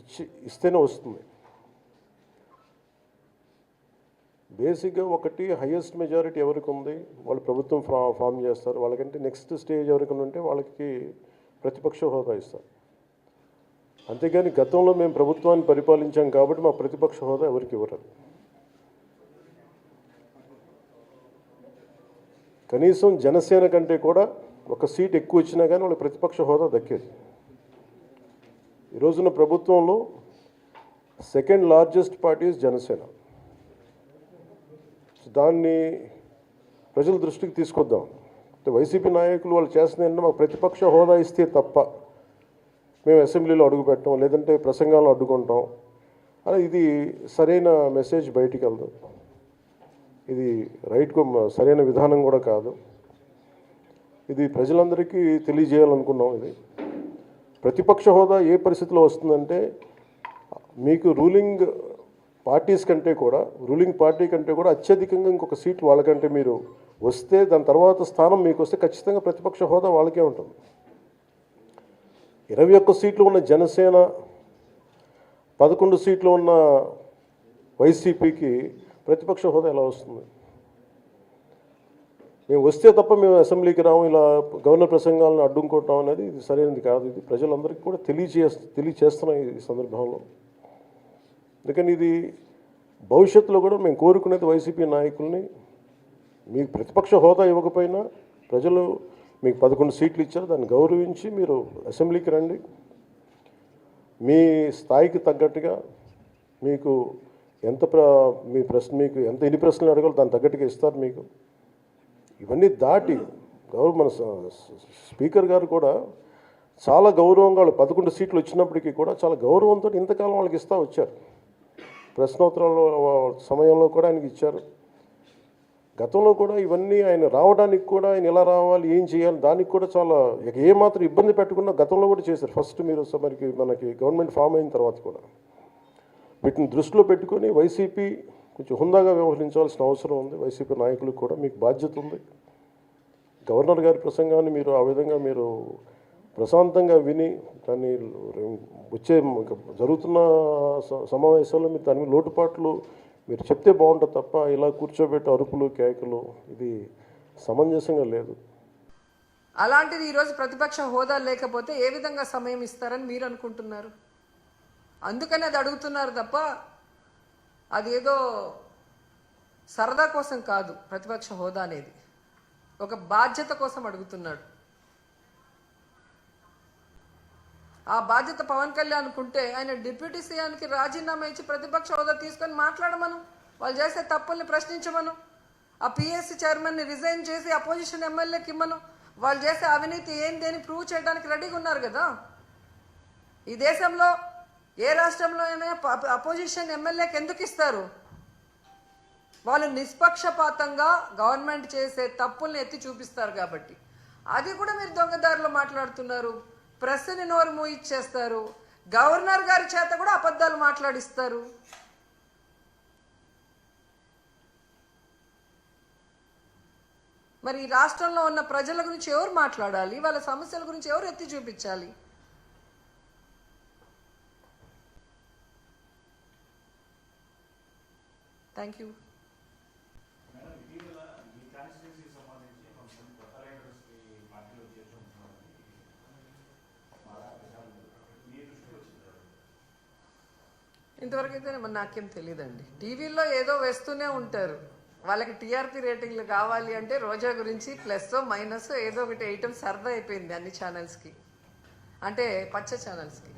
ఇచ్చి ఇస్తేనే వస్తుంది. బేసిక్గా ఒకటి హయ్యెస్ట్ మెజారిటీ ఎవరికి ఉంది? వాళ్ళు ప్రభుత్వం ఫా ఫామ్ చేస్తారు. వాళ్ళకంటే నెక్స్ట్ స్టేజ్ ఎవరికి ఉంటే వాళ్ళకి ప్రతిపక్ష హోదా ఇస్తారు. అంతేగాని గతంలో మేము ప్రభుత్వాన్ని పరిపాలించాం కాబట్టి మా ప్రతిపక్ష హోదా ఎవరికి ఇవ్వరు కనీసం జనసేన కంటే కూడా ఒక సీట్ ఎక్కువ ఇచ్చినా కానీ వాళ్ళకి ప్రతిపక్ష హోదా దక్కేది. ఈ రోజున ప్రభుత్వంలో సెకండ్ లార్జెస్ట్ పార్టీ జనసేన. దాన్ని ప్రజల దృష్టికి తీసుకొద్దాం. అంటే వైసీపీ నాయకులు వాళ్ళు చేస్తున్నాయంటే మాకు ప్రతిపక్ష హోదా ఇస్తే తప్ప మేము అసెంబ్లీలో అడుగు పెట్టాం లేదంటే ప్రసంగాలను అడ్డుకుంటాం. అలా ఇది సరైన మెసేజ్ బయటికి వెళ్దాం ఇది రైట్కు సరైన విధానం కూడా కాదు. ఇది ప్రజలందరికీ తెలియజేయాలనుకున్నాం ఇది. ప్రతిపక్ష హోదా ఏ పరిస్థితిలో వస్తుందంటే మీకు రూలింగ్ పార్టీస్ కంటే కూడా రూలింగ్ పార్టీ కంటే కూడా అత్యధికంగా ఇంకొక సీట్ వాళ్ళకంటే మీరు వస్తే దాని తర్వాత స్థానం మీకు వస్తే ఖచ్చితంగా ప్రతిపక్ష హోదా వాళ్ళకే ఉంటుంది. ఇరవై ఒక్క సీట్లు ఉన్న జనసేన పదకొండు సీట్లు ఉన్న వైసీపీకి ప్రతిపక్ష హోదా ఎలా వస్తుంది? మేము వస్తే తప్ప మేము అసెంబ్లీకి రాము ఇలా గవర్నర్ ప్రసంగాలను అడ్డుకోవటం అనేది ఇది సరైనది కాదు. ఇది ప్రజలందరికీ కూడా తెలియజే తెలియచేస్తున్నాం ఈ సందర్భంలో. అందుకని ఇది భవిష్యత్తులో కూడా మేము కోరుకునేది వైసీపీ నాయకుల్ని మీకు ప్రతిపక్ష హోదా ఇవ్వకపోయినా ప్రజలు మీకు పదకొండు సీట్లు ఇచ్చారు దాన్ని గౌరవించి మీరు అసెంబ్లీకి రండి. మీ స్థాయికి తగ్గట్టుగా మీకు ఎంత ప్ర మీ ప్రశ్న మీకు ఎంత ఎన్ని ప్రశ్నలు అడగాలో దాని తగ్గట్టుగా ఇస్తారు మీకు. ఇవన్నీ దాటి గౌరవ మన స్పీకర్ గారు కూడా చాలా గౌరవంగా వాళ్ళు పదకొండు సీట్లు వచ్చినప్పటికీ కూడా చాలా గౌరవంతో ఇంతకాలం వాళ్ళకి ఇస్తూ వచ్చారు. ప్రశ్నోత్తరాల సమయంలో కూడా ఆయనకి ఇచ్చారు. గతంలో కూడా ఇవన్నీ ఆయన రావడానికి కూడా ఆయన ఎలా రావాలి ఏం చేయాలి దానికి కూడా చాలా ఏమాత్రం ఇబ్బంది పెట్టకుండా గతంలో కూడా చేశారు. ఫస్ట్ మీరు మనకి మనకి గవర్నమెంట్ ఫామ్ అయిన తర్వాత కూడా వీటిని దృష్టిలో పెట్టుకొని వైసీపీ కొంచెం హుందాగా వ్యవహరించాల్సిన అవసరం ఉంది. వైసీపీ నాయకులకు కూడా మీకు బాధ్యత ఉంది. గవర్నర్ గారి ప్రసంగాన్ని మీరు ఆ విధంగా మీరు ప్రశాంతంగా విని దాన్ని వచ్చే జరుగుతున్న స- సమావేశాల్లో మీరు దాని లోటుపాట్లు మీరు చెప్తే బాగుంటుంది తప్ప ఇలా కూర్చోబెట్టి అరుపులు కేకలు ఇది సమంజసంగా లేదు. అలాంటిది ఈరోజు ప్రతిపక్ష హోదా లేకపోతే ఏ విధంగా సమయం ఇస్తారని మీరు అనుకుంటున్నారు? అందుకని అది అడుగుతున్నారు తప్ప అది ఏదో సరదా కోసం కాదు ప్రతిపక్ష హోదా అనేది. ఒక బాధ్యత కోసం అడుగుతున్నాడు. ఆ బాధ్యత పవన్ కళ్యాణ్ అనుకుంటే ఆయన డిప్యూటీ సీఎంకి రాజీనామా ఇచ్చి ప్రతిపక్ష హోదా తీసుకొని మాట్లాడమను. వాళ్ళు చేసే తప్పుల్ని ప్రశ్నించమను. ఆ పిఎస్సి చైర్మన్ని రిజైన్ చేసి అపోజిషన్ ఎమ్మెల్యేకి ఇమ్మను. వాళ్ళు చేసే అవినీతి ఏంది అని ప్రూవ్ చేయడానికి రెడీగా ఉన్నారు కదా. ఈ దేశంలో ఏ రాష్ట్రంలో అయినా ప- అపోజిషన్ ఎమ్మెల్యేకి ఎందుకు ఇస్తారు? వాళ్ళు నిష్పక్షపాతంగా గవర్నమెంట్ చేసే తప్పుల్ని ఎత్తి చూపిస్తారు కాబట్టి. అది కూడా మీరు దొంగదారులు మాట్లాడుతున్నారు. ప్రెస్ని నోరు మూయిచ్చేస్తారు. గవర్నర్ గారి చేత కూడా అబద్ధాలు మాట్లాడిస్తారు. మరి ఈ రాష్ట్రంలో ఉన్న ప్రజల గురించి ఎవరు మాట్లాడాలి? వాళ్ళ సమస్యల గురించి ఎవరు ఎత్తి చూపించాలి? థ్యాంక్ యూ ఇంతవరకు అయితే మరి నాకేం తెలియదండి టీవీలో ఏదో వేస్తూనే ఉంటారు. వాళ్ళకి టీఆర్పీ రేటింగ్లు కావాలి అంటే రోజా గురించి ప్లస్ మైనస్ ఏదో ఒకటి వేయటం సరదా అయిపోయింది అన్ని ఛానల్స్కి అంటే పచ్చ ఛానల్స్కి